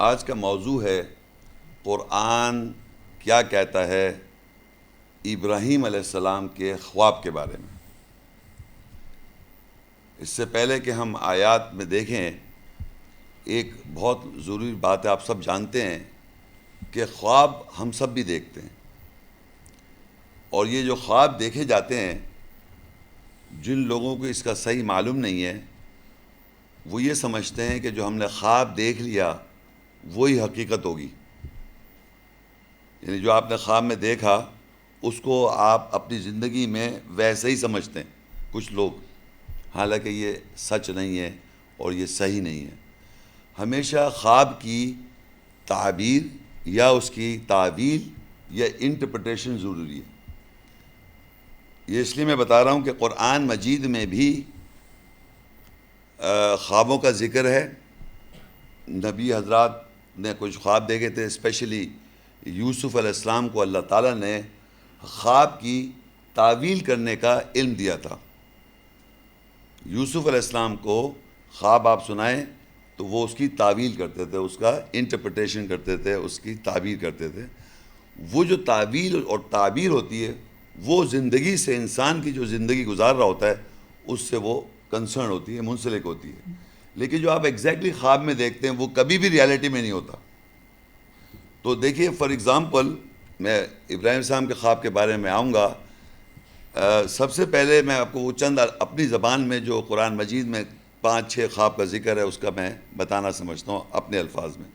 آج کا موضوع ہے قرآن کیا کہتا ہے ابراہیم علیہ السلام کے خواب کے بارے میں۔ اس سے پہلے کہ ہم آیات میں دیکھیں، ایک بہت ضروری بات ہے، آپ سب جانتے ہیں کہ خواب ہم سب بھی دیکھتے ہیں۔ اور یہ جو خواب دیکھے جاتے ہیں، جن لوگوں کو اس کا صحیح معلوم نہیں ہے، وہ یہ سمجھتے ہیں کہ جو ہم نے خواب دیکھ لیا وہی حقیقت ہوگی۔ یعنی جو آپ نے خواب میں دیکھا، اس کو آپ اپنی زندگی میں ویسے ہی سمجھتے ہیں۔ کچھ لوگ، حالانکہ یہ سچ نہیں ہے اور یہ صحیح نہیں ہے۔ ہمیشہ خواب کی تعبیر یا اس کی تعویل یا انٹرپریٹیشن ضروری ہے۔ یہ اس لیے میں بتا رہا ہوں کہ قرآن مجید میں بھی خوابوں کا ذکر ہے۔ نبی حضرات نے کچھ خواب دیکھے تھے اسپیشلی یوسف علیہ السلام کو اللہ تعالیٰ نے خواب کی تعویل کرنے کا علم دیا تھا۔ یوسف علیہ السلام کو خواب آپ سنائیں تو وہ اس کی تعویل کرتے تھے، اس کا انٹرپریٹیشن کرتے تھے، اس کی تعبیر کرتے تھے۔ وہ جو تعویل اور تعبیر ہوتی ہے، وہ زندگی سے انسان کی جو زندگی گزار رہا ہوتا ہے، اس سے وہ کنسرن ہوتی ہے، منسلک ہوتی ہے۔ لیکن جو آپ ایگزیکٹلی خواب میں دیکھتے ہیں، وہ کبھی بھی ریالٹی میں نہیں ہوتا۔ تو دیکھیے فار ایگزامپل میں ابراہیم السلام کے خواب کے بارے میں آؤں گا۔ سب سے پہلے میں آپ کو وہ چند اپنی زبان میں جو قرآن مجید میں پانچ چھ خواب کا ذکر ہے، اس کا میں بتانا سمجھتا ہوں اپنے الفاظ میں۔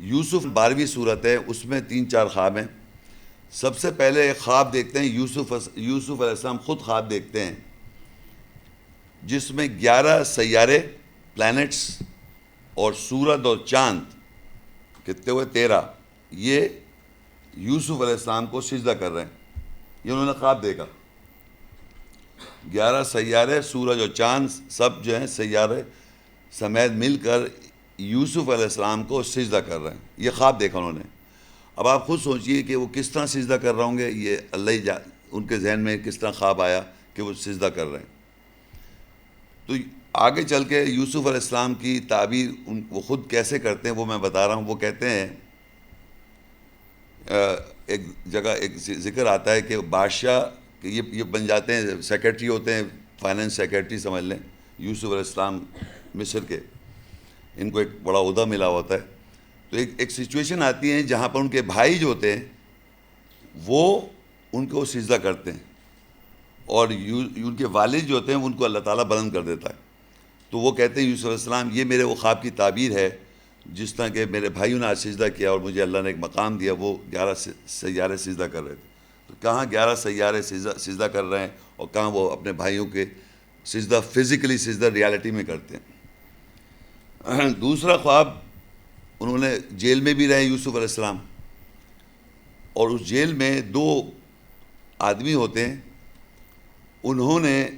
یوسف بارہویں صورت ہے، اس میں تین چار خواب ہیں۔ سب سے پہلے ایک خواب دیکھتے ہیں، یوسف یوسف علیہ السلام خود خواب دیکھتے ہیں، جس میں گیارہ سیارے پلانٹس اور سورج اور چاند، کتنے ہوئے؟ تیرہ۔ یہ یوسف علیہ السلام کو سجدہ کر رہے ہیں۔ یہ انہوں نے خواب دیکھا۔ گیارہ سیارے، سورج اور چاند سب جو ہیں سیارے سمیت مل کر یوسف علیہ السلام کو سجدہ کر رہے ہیں۔ یہ خواب دیکھا انہوں نے۔ اب آپ خود سوچئے کہ وہ کس طرح سجدہ کر رہے ہوں گے۔ یہ اللہ ہی جا ان کے ذہن میں کس طرح خواب آیا کہ وہ سجدہ کر رہے ہیں۔ تو آگے چل کے یوسف علیہ السلام کی تعبیر ان وہ خود کیسے کرتے ہیں وہ میں بتا رہا ہوں۔ وہ کہتے ہیں ایک جگہ ایک ذکر آتا ہے کہ بادشاہ کہ یہ یہ بن جاتے ہیں، سیکرٹری ہوتے ہیں، فائننس سیکرٹری سمجھ لیں، یوسف علیہ السلام مصر کے۔ ان کو ایک بڑا عہدہ ملا ہوتا ہے۔ تو ایک ایک سچویشن آتی ہے جہاں پر ان کے بھائی جو ہوتے ہیں، وہ ان کو سجدہ کرتے ہیں۔ اور ان کے والد جو ہوتے ہیں ان کو اللہ تعالیٰ بلند کر دیتا ہے۔ تو وہ کہتے ہیں یوسف علیہ السلام، یہ میرے وہ خواب کی تعبیر ہے۔ جس طرح کہ میرے بھائیوں نے آج سجدہ کیا اور مجھے اللہ نے ایک مقام دیا، وہ گیارہ سیارے سجدہ کر رہے تھے۔ تو کہاں گیارہ سیارے سجدہ سجدہ کر رہے ہیں اور کہاں وہ اپنے بھائیوں کے سجدہ، فزیکلی سجدہ ریالٹی میں کرتے ہیں۔ دوسرا خواب، انہوں نے جیل میں بھی رہے یوسف علیہ السلام۔ اور اس جیل میں دو آدمی ہوتے ہیں، انہوں نے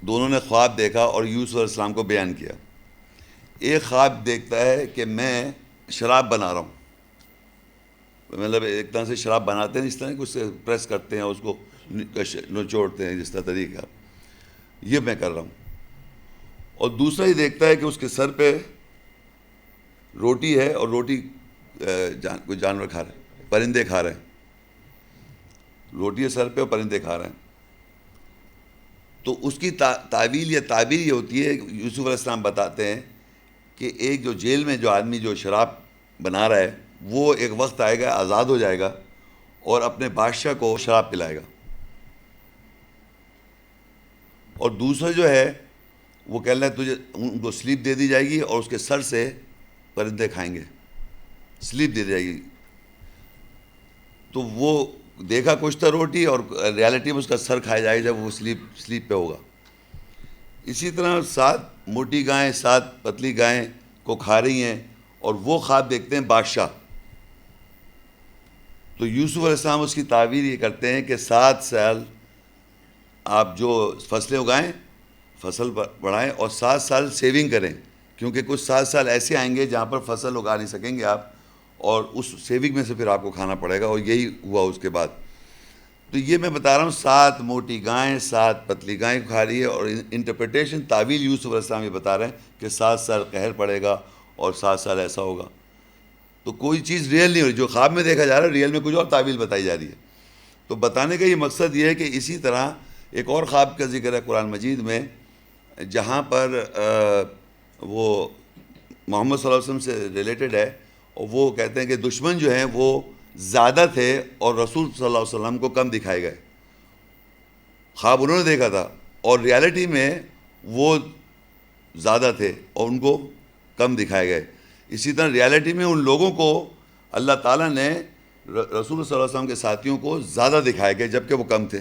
دونوں نے خواب دیکھا اور یوسف علیہ السلام کو بیان کیا۔ ایک خواب دیکھتا ہے کہ میں شراب بنا رہا ہوں۔ مطلب ایک طرح سے شراب بناتے ہیں، اس طرح کہ سے پریس کرتے ہیں، اس کو نچوڑتے ہیں، جس طرح طریقہ۔ یہ میں کر رہا ہوں۔ اور دوسرا ہی دیکھتا ہے کہ اس کے سر پہ روٹی ہے اور روٹی جان، کوئی جانور کھا رہے ہیں پرندے کھا رہے ہیں۔ روٹی ہے سر پہ اور پرندے کھا رہے ہیں۔ تو اس کی تعویل یا تعبیر یہ ہوتی ہے، یوسف علیہ السلام بتاتے ہیں کہ ایک جو جیل میں جو آدمی جو شراب بنا رہا ہے، وہ ایک وقت آئے گا، آزاد ہو جائے گا اور اپنے بادشاہ کو شراب پلائے گا۔ اور دوسرا جو ہے، وہ کہہ رہا ہے، تجھے ان کو سلیپ دے دی جائے گی اور اس کے سر سے پرندے کھائیں گے۔ سلیپ دے دی جائے گی۔ تو وہ دیکھا کچھ تھا روٹی اور ریالٹی میں اس کا سر کھایا جائے جب وہ سلیپ سلیپ پہ ہوگا۔ اسی طرح سات موٹی گائیں، سات پتلی گائیں کو کھا رہی ہیں اور وہ خواب دیکھتے ہیں بادشاہ۔ تو یوسف علیہ السلام اس کی تعبیر یہ کرتے ہیں کہ سات سال آپ جو فصلیں اگائیں، فصل بڑھائیں اور سات سال سیونگ کریں، کیونکہ کچھ سات سال ایسے آئیں گے جہاں پر فصل اگا نہیں سکیں گے آپ۔ اور اس سیونگ میں سے پھر آپ کو کھانا پڑے گا اور یہی ہوا اس کے بعد۔ تو یہ میں بتا رہا ہوں، سات موٹی گائیں، سات پتلی گائیں کھا رہی ہے اور انٹرپریٹیشن تعویل یوسف علیہ السلام یہ بتا رہے ہیں کہ سات سال قہر پڑے گا اور سات سال ایسا ہوگا۔ تو کوئی چیز ریئل نہیں ہو رہی، جو خواب میں دیکھا جا رہا ہے ریئل میں کچھ اور تعویل بتائی جا رہی ہے۔ تو بتانے کا یہ مقصد یہ ہے کہ اسی طرح ایک اور خواب کا ذکر ہے قرآن مجید میں، جہاں پر وہ محمد صلی اللہ علیہ وسلم سے ریلیٹڈ ہے۔ وہ کہتے ہیں کہ دشمن جو ہیں وہ زیادہ تھے اور رسول صلی اللہ علیہ وسلم کو کم دکھائے گئے۔ خواب انہوں نے دیکھا تھا اور ریالٹی میں وہ زیادہ تھے اور ان کو کم دکھائے گئے۔ اسی طرح ریالٹی میں ان لوگوں کو اللہ تعالیٰ نے رسول صلی اللہ علیہ وسلم کے ساتھیوں کو زیادہ دکھائے گئے جبکہ وہ کم تھے۔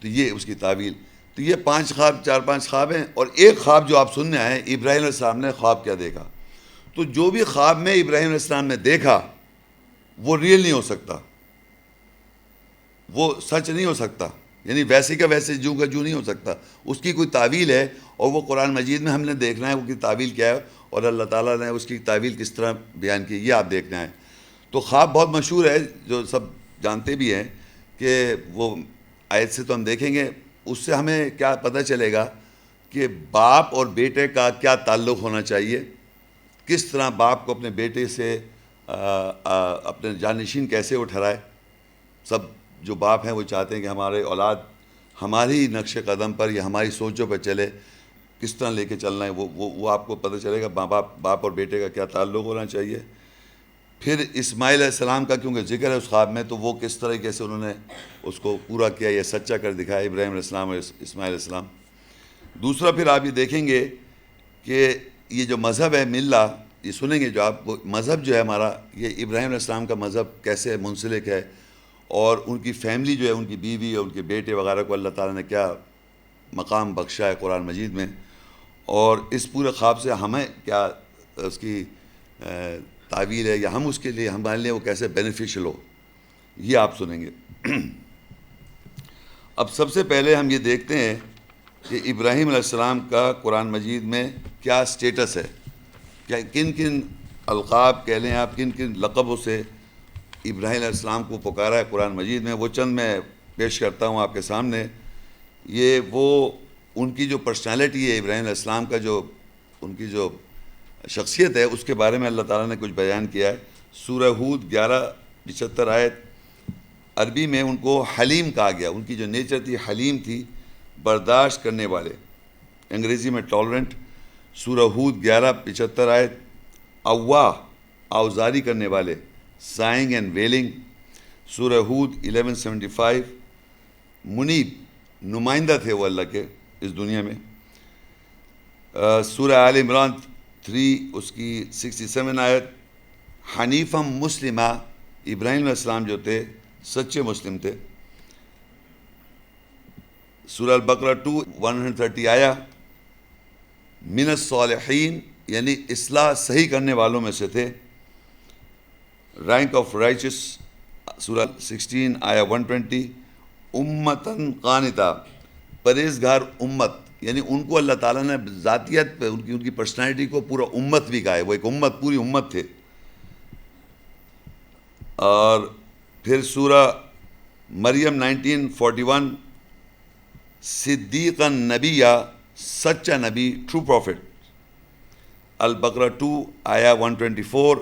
تو یہ اس کی تعویل۔ تو یہ پانچ خواب، چار پانچ خواب ہیں اور ایک خواب جو آپ سننے آئے ابراہیم علیہ السلام نے خواب کیا دیکھا۔ تو جو بھی خواب میں ابراہیم علیہ السلام نے دیکھا، وہ ریئل نہیں ہو سکتا۔ وہ سچ نہیں ہو سکتا۔ یعنی ویسے کا ویسے، جو کا جو نہیں ہو سکتا۔ اس کی کوئی تعویل ہے اور وہ قرآن مجید میں ہم نے دیکھنا ہے، وہ کی تعویل کیا ہے اور اللہ تعالیٰ نے اس کی تعویل کس طرح بیان کی، یہ آپ دیکھنا ہے۔ تو خواب بہت مشہور ہے، جو سب جانتے بھی ہیں کہ وہ آیت سے تو ہم دیکھیں گے۔ اس سے ہمیں کیا پتہ چلے گا کہ باپ اور بیٹے کا کیا تعلق ہونا چاہیے۔ کس طرح باپ کو اپنے بیٹے سے اپنے جانشین کیسے اٹھرائے سب جو باپ ہیں وہ چاہتے ہیں کہ ہمارے اولاد ہماری نقش قدم پر یا ہماری سوچوں پر چلے، کس طرح لے کے چلنا ہے، وہ وہ آپ کو پتہ چلے گا ماں باپ باپ اور بیٹے کا کیا تعلق ہونا چاہیے۔ پھر اسماعیل علیہ السلام کا کیونکہ ذکر ہے اس خواب میں، تو وہ کس طریقے سے انہوں نے اس کو پورا کیا، یہ سچا کر دکھایا ابراہیم علیہ السلام اور اسماعیل علیہ السلام۔ دوسرا پھر آپ یہ دیکھیں گے کہ یہ جو مذہب ہے ملا یہ سنیں گے جو آپ مذہب جو ہے ہمارا، یہ ابراہیم علیہ السلام کا مذہب کیسے منسلک ہے اور ان کی فیملی جو ہے، ان کی بیوی اور ان کے بیٹے وغیرہ کو اللہ تعالیٰ نے کیا مقام بخشا ہے قرآن مجید میں اور اس پورے خواب سے ہمیں کیا اس کی تعویل ہے یا ہم اس کے لیے ہمارے لیے وہ کیسے بینیفیشل ہو، یہ آپ سنیں گے۔ اب سب سے پہلے ہم یہ دیکھتے ہیں کہ ابراہیم علیہ السلام کا قرآن مجید میں کیا سٹیٹس ہے؟ کیا کن کن القاب کہہ لیں آپ؟ کن کن لقبوں سے ابراہیم علیہ السلام کو پکارا ہے قرآن مجید میں؟ وہ چند میں پیش کرتا ہوں آپ کے سامنے۔ یہ وہ ان کی جو پرسنالٹی ہے ابراہیم علیہ السلام کا جو ان کی جو شخصیت ہے، اس کے بارے میں اللہ تعالیٰ نے کچھ بیان کیا ہے۔ سورہ ہود گیارہ، پچہتر آیت عربی میں ان کو حلیم کہا گیا۔ ان کی جو نیچر تھی، حلیم تھی، برداشت کرنے والے۔ انگریزی میں ٹالرنٹ سورہ ہود گیارہ، پچہتر آیت اوا آوزاری کرنے والے، sighing and wailing, Surah Hud eleven seventy five, منیب، نمائندہ تھے وہ اللہ کے اس دنیا میں۔ سورہ عال عمران تھری، اس کی سکسٹی سیون آیت حنیفم مسلمہ، ابراہیم علیہ السلام جو تھے، سچے مسلم تھے۔ Surah Al Baqarah two one hundred thirty آیا من الصالحین یعنی اصلاح صحیح کرنے والوں میں سے تھے۔ رینک آف رائچس، سورہ سکسٹین آیا ون ٹوینٹی۔ امتن قانتا، پرہیزگار امت یعنی ان کو اللہ تعالیٰ نے ذاتیت پہ، ان کی ان کی پرسنالٹی کو پورا امت بھی کہا ہے۔ وہ ایک امت، پوری امت تھے۔ اور پھر Surah Maryam nineteen forty one صدیق نبی یا سچا نبی true prophet Al Baqarah two آیا ون ٹوینٹی فور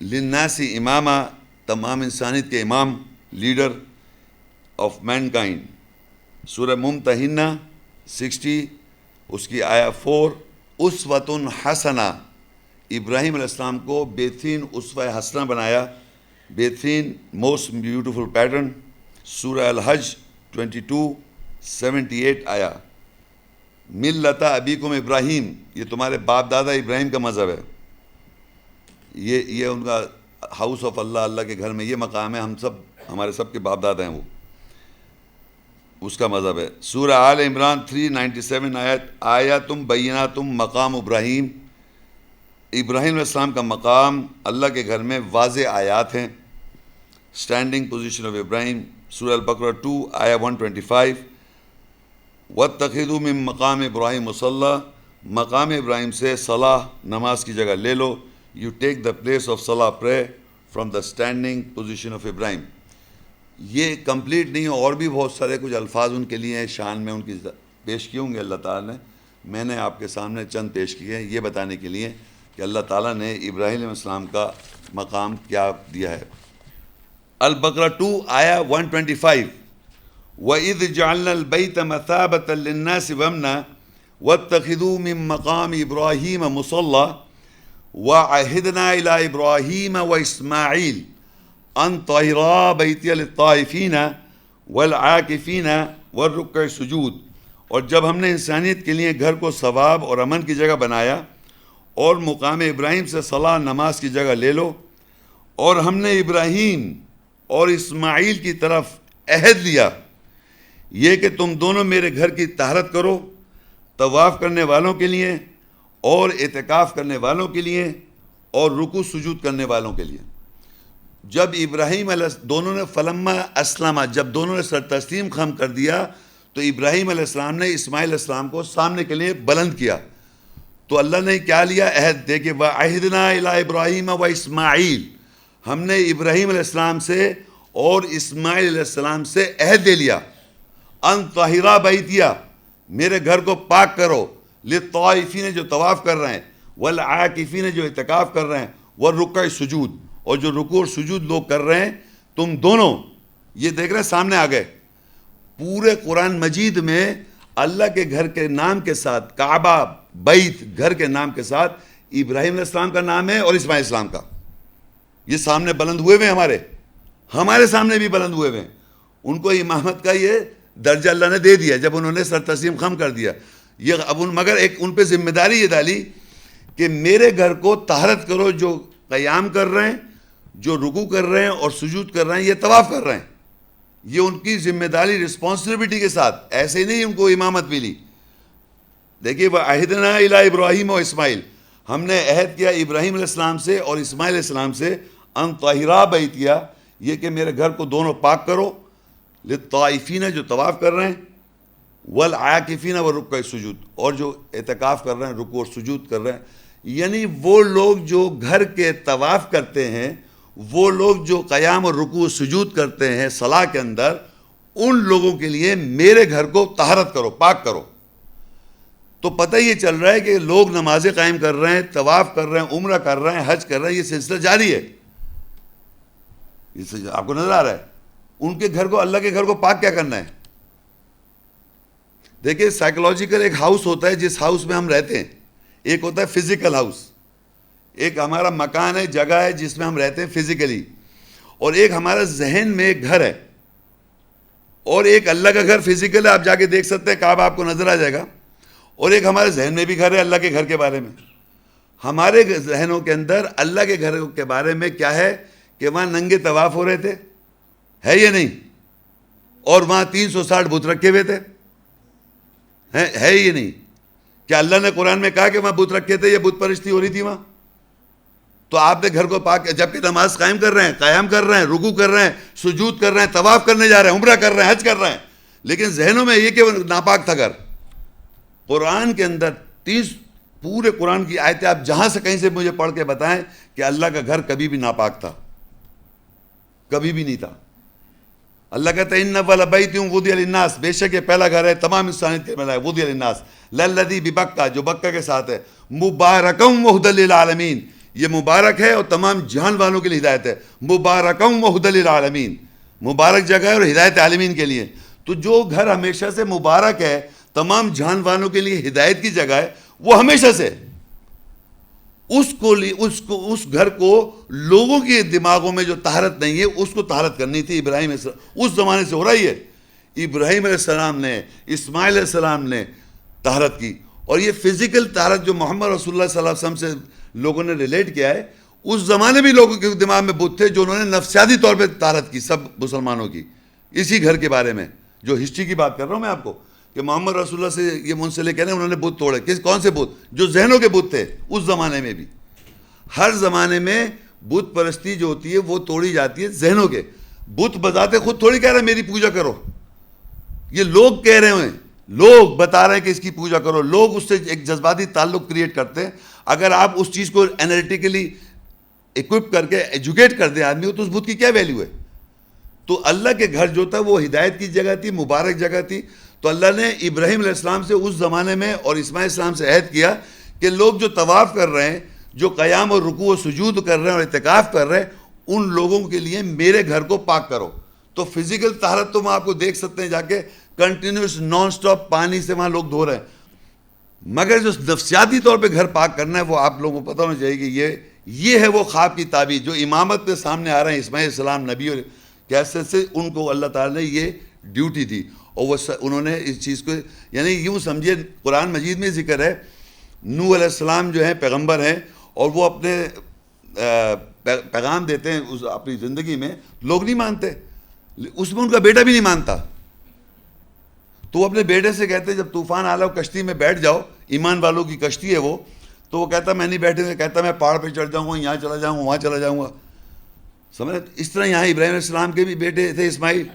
لناسی امامہ، تمام انسانیت کے امام، لیڈر آف مین کائنڈ سورہ ممتحنہ سکسٹی اس کی آیا فور اس وطن حسنا ابراہیم علیہ السلام کو بہترین اسوہ حسنہ بنایا. بہترین موسٹ بیوٹیفل پیٹرن سورہ الحج ٹوینٹی ٹو سیونٹی ایٹ آیا مل لتا ابیکم ابراہیم، یہ تمہارے باپ دادا ابراہیم کا مذہب ہے۔ یہ یہ ان کا ہاؤس آف اللہ اللہ کے گھر میں یہ مقام ہے، ہم سب، ہمارے سب کے باپ دادا ہیں وہ۔ اس کا مذہب ہے۔ سورہ آل عمران 397 آیت آیا تم بینہ تم مقام ابراہیم۔ ابراہیم علیہ السلام کا مقام اللہ کے گھر میں واضح آیات ہیں۔ اسٹینڈنگ پوزیشن آف ابراہیم سورہ البقرہ 2 آیا 125 و من مقام ابراہیم مسلح مقام ابراہیم سے صلاح نماز کی جگہ لے لو۔ You take the place of صلاح pray from the standing position of Ibrahim یہ کمپلیٹ نہیں اور بھی بہت سارے کچھ الفاظ ان کے لیے ہیں، شان میں ان کی پیش کی ہوں گے، اللہ تعالیٰ نے۔ میں نے آپ کے سامنے چند پیش کیے ہیں، یہ بتانے کے لیے کہ اللہ تعالیٰ نے ابراہیم علیہ السلام کا مقام کیا دیا ہے۔ البقرہ ٹو آیا ون ٹوینٹی فائیو وَإِذْ جَعَلْنَا الْبَيْتَ مَثَابَةً لِلنَّاسِ وَأَمْنًا وَاتَّخِذُوا مِن مَّقَامِ إِبْرَاهِيمَ مُصَلًّى وَعَهِدْنَا إِلَىٰ إِبْرَاهِيمَ وَإِسْمَاعِيلَ أَن طَهِرَا بَيْتِيَ لِلطَّائِفِينَ وَالْعَاكِفِينَ وَالرُّكَّعِ السُّجُودِ اور جب ہم نے انسانیت کے لیے گھر کو ثواب اور امن کی جگہ بنایا اور مقام ابراہیم سے صلاح نماز کی جگہ لے لو اور ہم نے ابراہیم اور اسماعیل کی طرف عہد لیا یہ کہ تم دونوں میرے گھر کی طہارت کرو، طواف کرنے والوں کے لیے اور اعتکاف کرنے والوں کے لیے اور رکو سجود کرنے والوں کے لیے۔ جب ابراہیم علیہ دونوں نے فلما اسلامہ جب دونوں نے سر تسلیم خم کر دیا، تو ابراہیم علیہ السلام نے اسماعیل علیہ السلام کو سامنے کے لیے بلند کیا۔ تو اللہ نے کیا لیا؟ عہد دے کہ وہ عہدنا الا ابراہیم و اسماعیل ہم نے ابراہیم علیہ السلام سے اور اسماعیل علیہ السلام سے عہد دے لیا۔ ان طاہرہ بیتیا میرے گھر کو پاک کرو۔ لطائفین جو طواف کر رہے ہیں، والعاکفین جو اعتکاف کر رہے ہیں والرکع سجود۔ اور جو رکوع اور سجود لوگ کر رہے ہیں، تم دونوں، یہ دیکھ رہے ہیں سامنے آ گئے پورے قرآن مجید میں اللہ کے گھر کے نام کے ساتھ، کعبہ، بیت گھر کے نام کے ساتھ ابراہیم علیہ السلام کا نام ہے اور اسماعیل اسلام کا۔ یہ سامنے بلند ہوئے ہوئے ہمارے۔ ہمارے سامنے بھی بلند ہوئے ہوئے ہیں۔ ان کو امامت کا یہ درجہ اللہ نے دے دیا۔ جب انہوں نے سر تسلیم خم کر دیا۔ یہ اب ان مگر ایک ان پہ ذمہ داری یہ ڈالی کہ میرے گھر کو طہارت کرو جو قیام کر رہے ہیں، جو رکو کر رہے ہیں اور سجود کر رہے ہیں، یہ طواف کر رہے ہیں۔ یہ ان کی ذمہ داری رسپانسبلٹی کے ساتھ۔ ایسے ہی نہیں ان کو امامت ملی۔ دیکھیے وہ عہدنا الا ابراہیم و اسماعیل ہم نے عہد کیا ابراہیم علیہ السلام سے اور اسماعیل علیہ السلام سے۔ ان طاہرہ بیتیا یہ کہ میرے گھر کو دونوں پاک کرو۔ لطائفین جو طواف کر رہے ہیں، والعاکفین و رکع سجود، اور جو اعتکاف کر رہے ہیں رکو اور سجود کر رہے ہیں۔ یعنی وہ لوگ جو گھر کے طواف کرتے ہیں، وہ لوگ جو قیام اور رکوع سجود کرتے ہیں صلاح کے اندر، ان لوگوں کے لیے میرے گھر کو طہارت کرو، پاک کرو۔ تو پتہ یہ چل رہا ہے کہ لوگ نمازیں قائم کر رہے ہیں، طواف کر رہے ہیں، عمرہ کر رہے ہیں، حج کر رہے ہیں، یہ سلسلہ جاری ہے۔ یہ آپ کو نظر آ رہا ہے۔ ان کے گھر کو اللہ کے گھر کو پاک کیا کرنا ہے؟ دیکھیں سائیکولوجیکل ایک ہاؤس ہوتا ہے، جس ہاؤس میں ہم رہتے ہیں۔ ایک ہوتا ہے فزیکل ہاؤس ایک ہمارا مکان ہے، جگہ ہے جس میں ہم رہتے ہیں فزیکلی اور ایک ہمارا ذہن میں ایک گھر ہے۔ اور ایک اللہ کا گھر فزیکل ہے، آپ جا کے دیکھ سکتے ہیں کعب آپ کو نظر آ جائے گا۔ اور ایک ہمارے ذہن میں بھی گھر ہے اللہ کے گھر کے بارے میں۔ ہمارے ذہنوں کے اندر اللہ کے گھر کے بارے میں کیا ہے؟ کہ وہاں ننگے طواف ہو رہے تھے۔ ہے یہ نہیں؟ اور وہاں تین سو ساٹھ بت رکھے ہوئے تھے۔ ہے یہ نہیں؟ کیا اللہ نے قرآن میں کہا کہ وہاں بت رکھے تھے یہ بت پرشتی ہو رہی تھی وہاں؟ تو آپ نے گھر کو پاک، جبکہ نماز قائم کر رہے ہیں، قیام کر رہے ہیں رکو کر رہے ہیں، سجود کر رہے ہیں، طواف کرنے جا رہے ہیں، عمرہ کر رہے ہیں، حج کر رہے ہیں۔ لیکن ذہنوں میں یہ کہ وہ ناپاک تھا گھر۔ قرآن کے اندر تیس پورے قرآن کی آیتیں آپ جہاں سے کہیں سے مجھے پڑھ کے بتائیں کہ اللہ کا گھر کبھی بھی ناپاک تھا۔ کبھی بھی نہیں تھا۔ اللہ کہتا ہے ان نفل بیت ہوں ودی الناس بے شک یہ پہلا گھر ہے، تمام انسانیت کے ملا ہے ودی الناس للذی ببکہ، جو بکہ کے ساتھ ہے۔ مبارکم وحد للعالمین یہ مبارک ہے اور تمام جہان والوں کے لیے ہدایت ہے۔ مبارکم وحد للعالمین مبارک جگہ ہے اور ہدایت عالمین کے لیے۔ تو جو گھر ہمیشہ سے مبارک ہے، تمام جہان والوں کے لیے ہدایت کی جگہ ہے، وہ ہمیشہ سے۔ اس کو لی اس کو اس گھر کو لوگوں کے دماغوں میں جو طہارت نہیں ہے، اس کو طہارت کرنی تھی ابراہیم علیہ السلام۔ اس زمانے سے ہو رہی ہے۔ ابراہیم علیہ السلام نے، اسماعیل علیہ السلام نے طہارت کی۔ اور یہ فزیکل طہارت جو محمد رسول اللہ صلی اللہ علیہ وسلم سے لوگوں نے ریلیٹ کیا ہے، اس زمانے بھی لوگوں کے دماغ میں بدھ تھے جو انہوں نے نفسیاتی طور پہ طہارت کی، سب مسلمانوں کی۔ اسی گھر کے بارے میں جو ہسٹری کی بات کر رہا ہوں میں آپ کو۔ کہ محمد رسول اللہ سے یہ منسلے کہہ رہے ہیں، انہوں نے بت توڑے۔ کس کون سے بت؟ جو ذہنوں کے بت تھے، اس زمانے میں بھی۔ ہر زمانے میں بت پرستی جو ہوتی ہے، وہ توڑی جاتی ہے ذہنوں کے۔ بت بتاتے خود تھوڑی کہہ رہے ہیں، میری پوجا کرو۔ یہ لوگ کہہ رہے ہیں، لوگ بتا رہے ہیں کہ اس کی پوجا کرو۔ لوگ اس سے ایک جذباتی تعلق کریٹ کرتے ہیں۔ اگر آپ اس چیز کو انالیٹیکلی اکوپ کر کے ایجوکیٹ کر دیں آدمی کو، تو اس بت کی کیا ویلیو ہے؟ تو اللہ کے گھر جو تھا، وہ ہدایت کی جگہ تھی، مبارک جگہ تھی۔ تو اللہ نے ابراہیم علیہ السلام سے اس زمانے میں اور اسماعیل السلام سے عہد کیا کہ لوگ جو طواف کر رہے ہیں، جو قیام اور رکوع و سجود کر رہے ہیں اور اعتکاف کر رہے ہیں، ان لوگوں کے لیے میرے گھر کو پاک کرو۔ تو فزیکل طہارت تو وہاں آپ کو دیکھ سکتے ہیں جا کے کنٹینیوس نان سٹاپ پانی سے وہاں لوگ دھو رہے ہیں۔ مگر جو نفسیاتی طور پہ گھر پاک کرنا ہے، وہ آپ لوگوں کو پتہ ہونا چاہیے کہ یہ یہ ہے وہ خواب کی تعبیر جو امامت پہ سامنے آ رہے ہیں، اسماعیل السلام نبی اور کیسے سے ان کو اللہ تعالیٰ نے یہ ڈیوٹی دی۔ اور وہ انہوں نے اس چیز کو یعنی یوں سمجھے قرآن مجید میں ذکر ہے نو علیہ السلام جو ہیں پیغمبر ہیں، اور وہ اپنے پیغام دیتے ہیں اس اپنی زندگی میں، لوگ نہیں مانتے۔ اس میں ان کا بیٹا بھی نہیں مانتا۔ تو وہ اپنے بیٹے سے کہتے ہیں، جب طوفان آ رہا کشتی میں بیٹھ جاؤ، ایمان والوں کی کشتی ہے وہ، تو وہ کہتا میں نہیں بیٹھے کہتا میں پہاڑ پہ چڑھ جاؤں گا، یہاں چلا جاؤں گا، وہاں چلا جاؤں گا۔ سمجھ اس طرح یہاں ابراہیم علیہ السلام کے بھی بیٹے تھے، اسماعیل۔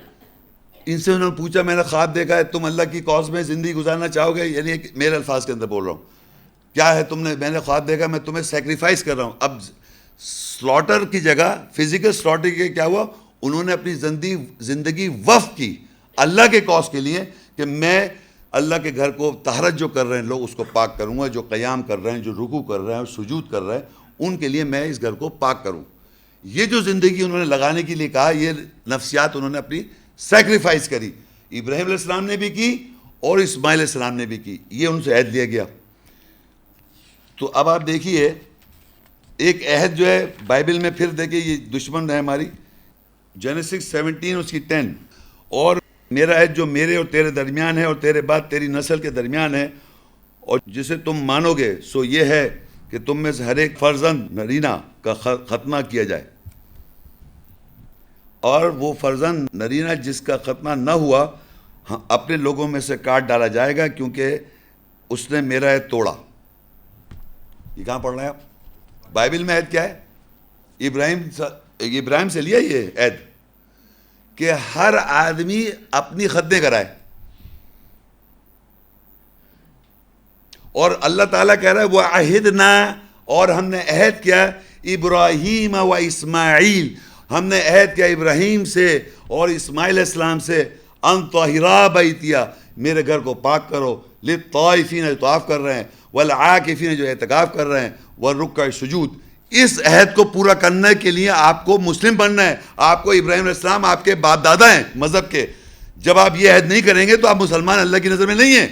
ان سے انہوں نے پوچھا، میں نے خواب دیکھا ہے، تم اللہ کی کاز میں زندگی گزارنا چاہو گے؟ یعنی میرے الفاظ کے اندر بول رہا ہوں۔ کیا ہے؟ تم نے، میں نے خواب دیکھا میں تمہیں سیکریفائز کر رہا ہوں۔ اب سلاٹر کی جگہ فزیکل سلاٹر کے کیا ہوا؟ انہوں نے اپنی زندگی زندگی وف کی اللہ کے کاز کے لیے کہ میں اللہ کے گھر کو تہرت جو کر رہے ہیں لوگ، اس کو پاک کروں گا، جو قیام کر رہے ہیں، جو رکو کر رہے ہیں، سجود کر رہے ہیں، ان کے لیے میں اس گھر کو پاک کروں۔ یہ جو زندگی انہوں نے لگانے کے لیے کہا، یہ نفسیات انہوں نے اپنی سیکریفائز کری۔ ابراہیم علیہ السلام نے بھی کی اور اسماعیل علیہ السلام نے بھی کی۔ یہ ان سے عہد لیا گیا۔ تو اب آپ دیکھیے، ایک عہد جو ہے، بائبل میں پھر دیکھیے، یہ دشمن ہے ہماری۔ جینسکس سیونٹین، اس کی ٹین۔ اور میرا عہد جو میرے اور تیرے درمیان ہے اور تیرے بعد تیری نسل کے درمیان ہے۔ اور جسے تم مانو گے، سو یہ ہے کہ تم میں سے ہر ایک فرزند نرینہ کا ختمہ کیا جائے۔ اور وہ فرزند نرینہ جس کا ختمہ نہ ہوا ہاں، اپنے لوگوں میں سے کاٹ ڈالا جائے گا کیونکہ اس نے میرا عہد توڑا۔ یہ کہاں پڑھ رہے ہیں آپ؟ بائبل میں عہد کیا ہے؟ ابراہیم ابراہیم سے لیا یہ عہد کہ ہر آدمی اپنی خدیں کرائے۔ اور اللہ تعالیٰ کہہ رہا ہے وہ عہد نہ اور ہم نے عہد کیا ابراہیم و اسماعیل ہم نے عہد کیا ابراہیم سے اور اسماعیل السلام سے، ان طاہرا بیتیا، میرے گھر کو پاک کرو لطائفین جو طواف کر رہے ہیں، والعاکفین جو اعتکاف کر رہے ہیں، والرکع سجود اس عہد کو پورا کرنے کے لیے آپ کو مسلم بننا ہے۔ آپ کو ابراہیم علیہ السلام آپ کے باپ دادا ہیں مذہب کے۔ جب آپ یہ عہد نہیں کریں گے تو آپ مسلمان اللہ کی نظر میں نہیں ہیں۔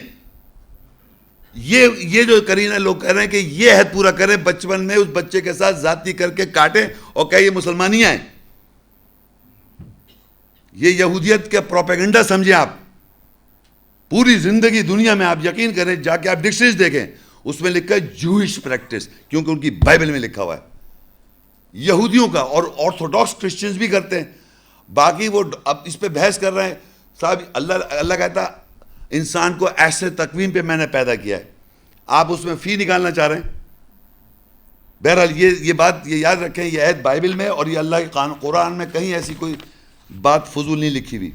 یہ یہ جو کرینہ لوگ کہہ رہے ہیں کہ یہ عہد پورا کریں، بچپن میں اس بچے کے ساتھ ذاتی کر کے کاٹیں اور کہ یہ مسلمانیاں ہیں۔ یہ یہودیت کا پروپیگنڈا سمجھیں آپ۔ پوری زندگی دنیا میں آپ یقین کریں، جا کے آپ ڈکشنریز دیکھیں، اس میں لکھا ہے جوئش پریکٹس کیونکہ ان کی بائبل میں لکھا ہوا ہے۔ یہودیوں کا اور آرتھوڈاکس کرسچنز بھی کرتے ہیں۔ باقی وہ اب اس پہ بحث کر رہے ہیں۔ صاحب، اللہ اللہ کہتا، انسان کو ایسے تقویم پہ میں نے پیدا کیا ہے۔ آپ اس میں فی نکالنا چاہ رہے ہیں۔ بہرحال یہ یہ بات یہ یاد رکھیں، یہ عہد بائبل میں اور یہ اللہ کے قرآن میں کہیں ایسی کوئی بات فضول نہیں لکھی ہوئی۔